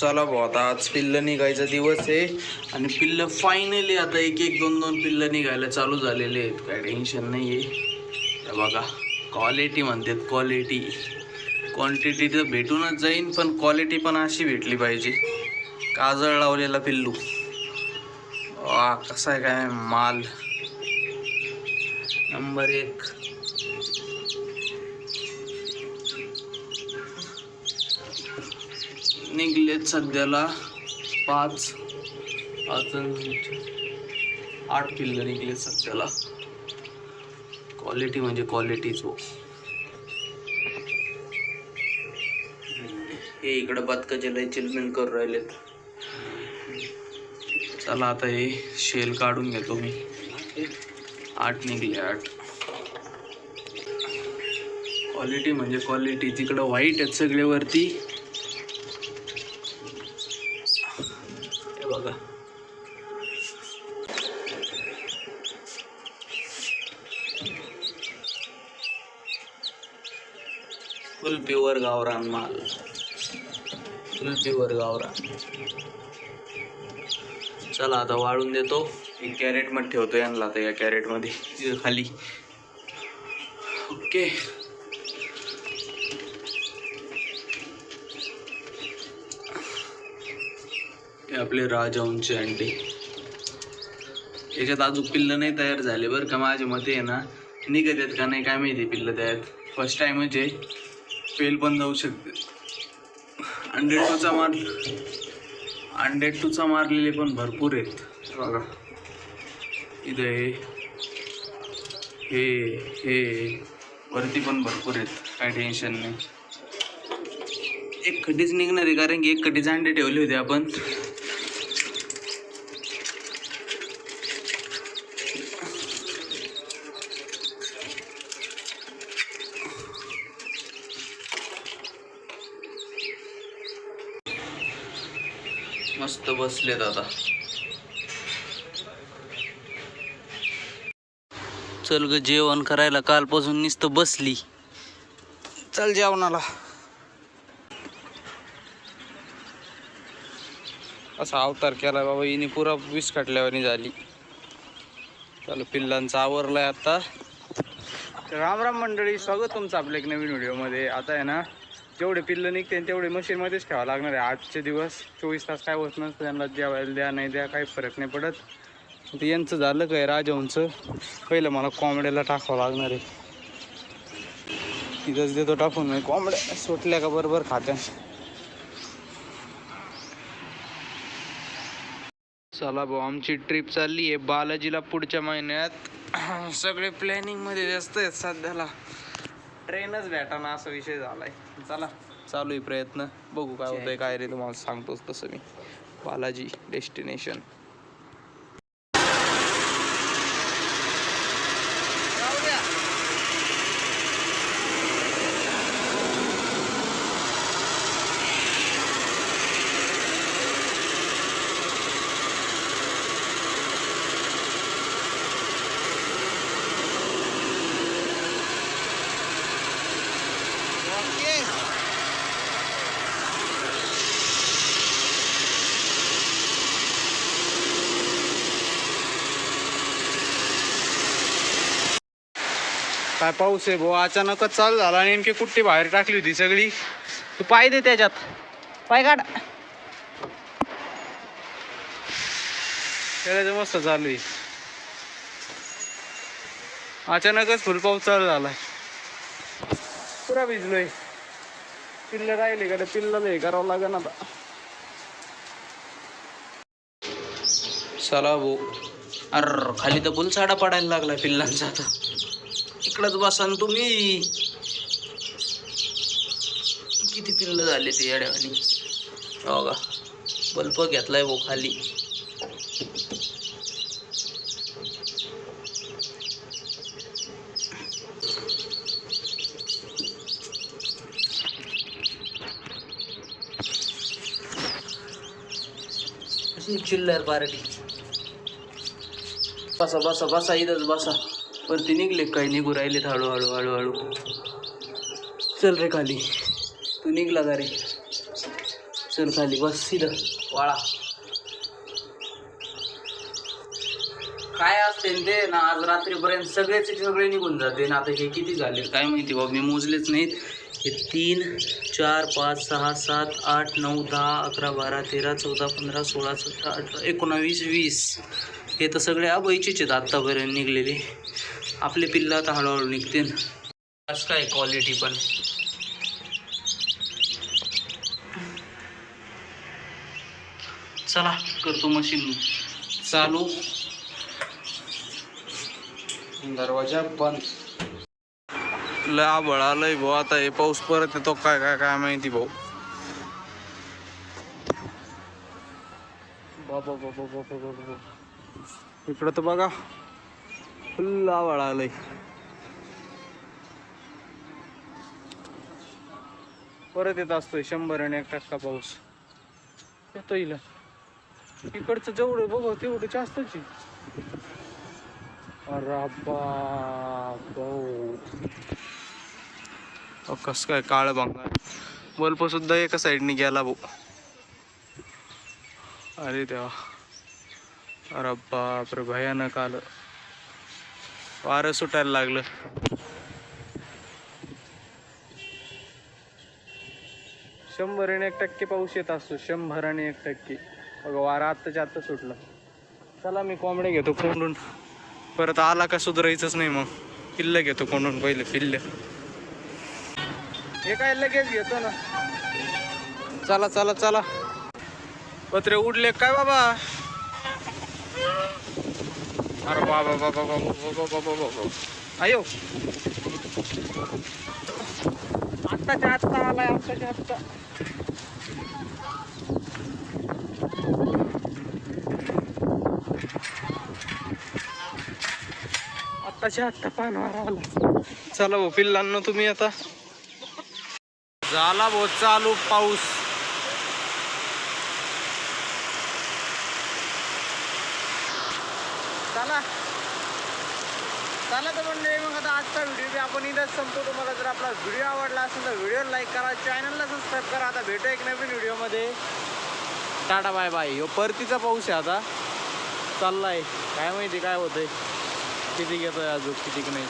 चला भाऊ. आता आज पिल्लं निघायचा दिवस आहे. आणि पिल्लं फायनली आता एक एक दोन दोन पिल्लं निघायला चालू झालेले आहेत. काय टेन्शन नाही आहे बघा क्वालिटी म्हणतात क्वालिटी क्वांटिटी तर भेटूनच जाईन पण क्वालिटी पण अशी भेटली पाहिजे. काजळ लावलेला पिल्लू. वा कसा आहे काय माल. नंबर एक. निघलेत सध्याला पाच. पाच अन आठ पिल्लं निघलेत सध्याला. क्वालिटी म्हणजे क्वालिटीच हो. हे इकडं बदकाचे लय चिलमिल करून राहिलेत. चला आता हे शेल काढून घेतो मी. आठ निघले आठ. क्वालिटी म्हणजे क्वालिटी तिकडं व्हाईट आहेत सगळे वरती बघा. फुल प्युअर गावरान माल. फुल प्युअर गावरान. चला आता वाळून देतो. एक कॅरेटमध्ये ठेवतो यांना आता या कॅरेटमध्ये खाली. ओके. हे आपले राजहंसचे अंडे याच्यात अजून पिल्लं नाही तयार झाले बरं का माझ्या मते आहे ना. निघत आहेत का नाही काय माहिती पिल्लं त्यात फर्स्ट टाइम आहे. फेल पण जाऊ शकते. अंडे टूचा मार अंडे टूचा मारलेले पण भरपूर आहेत. हे बघा. इथे हे. हे वरती पण भरपूर आहेत. काय टेन्शन नाही. एक खड्डीच निघणार आहे कारण की एक खड्डीचे अंडे ठेवले होते आपण. मस्त बसलेत आता. चल ग जेवण करायला कालपासून नुसतं बसली. चल जेवणाला. असा अवतार केला बाबा हिने पुरा वीस झाली. चल पिल्लांचा आवरलाय आता. राम राम मंडळी स्वागत तुमचं आपल्या एक नवीन व्हिडिओमध्ये. आता आहे ना जेवढे पिल्लं निघते तेवढे मशीनमध्येच ठेवावं लागणार आहे. आजचे दिवस चोवीस तास काय होत नसतं. त्यांना जेवायला द्या नाही द्या काही फरक नाही पडत. ते यांचं झालं काय राजाऊंचं पहिलं मला कोंबड्याला टाकावं लागणार आहे. तिथंच देतो टाकून. नाही कोंबड्या सुटल्या का बरोबर खात्या. चला भाऊ आमची ट्रिप चालली आहे बालाजीला पुढच्या महिन्यात. सगळे प्लॅनिंगमध्ये व्यस्त आहेत सध्याला. ट्रेनच भेटाना असा विषय झालाय. चला. चालू आहे प्रयत्न. बघू काय होतंय काय रे तुम्हाला सांगतोच तसं मी. बालाजी डेस्टिनेशन. काय पाऊस आहे भाऊ? अचानकच चालू झाला नेमकी कुट्टी बाहेर टाकली होती सगळी. तू पाय दे त्याच्यात. पाय काढ. त्याला मस्त चालू आहे. अचानकच फुल पाऊस चालू झालाय. पुरा भिजलोय. पिल्ल राहिले का पिल्लाला हे करावं लागेल आता. चला भाऊ. अर खाली तर फुल साडा पडायला लागला पिल्लांचा आता. इकडंच बसा तुम्ही. किती पिल्ल झाले ते येड्यावानी. हो का? बल्ब घेतलाय भो खाली. अशी चिल्लर पार्टी. बसा बसा बसा इथंच बसा. वरती निघले. काही निघू राहिलेत हळूहळू हळूहळू चल रे खाली. तू निघला का रे? चल खाली बस सीधा वाळा. काय असते ते? ना आज रात्रीपर्यंत सगळेच सगळे निघून जाते. ना आता हे किती झाले? काय माहिती बाबा मी मोजलेच नाहीत. हे तीन चार पाच सहा सात आठ नऊ दहा अकरा बारा तेरा चौदा पंधरा सोळा सतरा अठरा एकोणावीस वीस. हे तर सगळे अबैचीच आहेत आत्तापर्यंत निघलेले. आपले पिल्लं आता हळूहळू निघतील. असं काय क्वालिटी पण. चला करतो मशीन चालू. दरवाजा बंद. लय आबळ आलंय भाऊ आता हे पाऊस परत येतो काय काय काय माहिती भाऊ. बाबा बाबा बाबा बाबा. इकडं तर बघा. फुल्ल आबळ परत येत असतोय शंभर आणि एक टक्का पाऊस. येतो इला. इकडचं जेवढं बघ तेवढं जास्तच अरे भाऊ कस काय काळ भांगार. बल्ब सुद्धा एका साईडने गेला भाऊ. अरे देवा. अरे बाप रे भयानक आलं. वारं सुटायला लागलं. शंभर आणि एक टक्के पाऊस येत असतो. शंभर आणि एक टक्के. बघा वारा आत्ताच्या आत्ता सुटलं. चला मी कोंबडे घेतो कोंडून. परत आला का सुधरायचंच नाही मग. पिल्ल घेतो कोंडून पहिले पिल्ल. हे काय लगेच घेतो ना. चला चला चला. पत्रे उडले काय बाबा? अरे बाबा बाबा बाबा बाबा बाबा बाबा अयो आत्ताच्या आत्ता आलाय आत्ताच्या आत्ता आत्ताच्या आत्ता पानवार आला चला भाऊ पिल्लांना तुम्ही आता झाला भाऊ चालू पाऊस चला. चला तर म्हणजे मग आता आजचा व्हिडिओ बी आपण इथंच संपतो तुम्हाला जर आपला व्हिडिओ आवडला असेल तर व्हिडिओ लाईक करा चॅनलला सबस्क्राईब करा. आता भेटू एक नवीन व्हिडिओमध्ये. Tata bye bye. हो परतीचा पाऊस आहे आता. चाललाय. काय माहिती काय होतंय. किती घेतोय अजून किती नाही.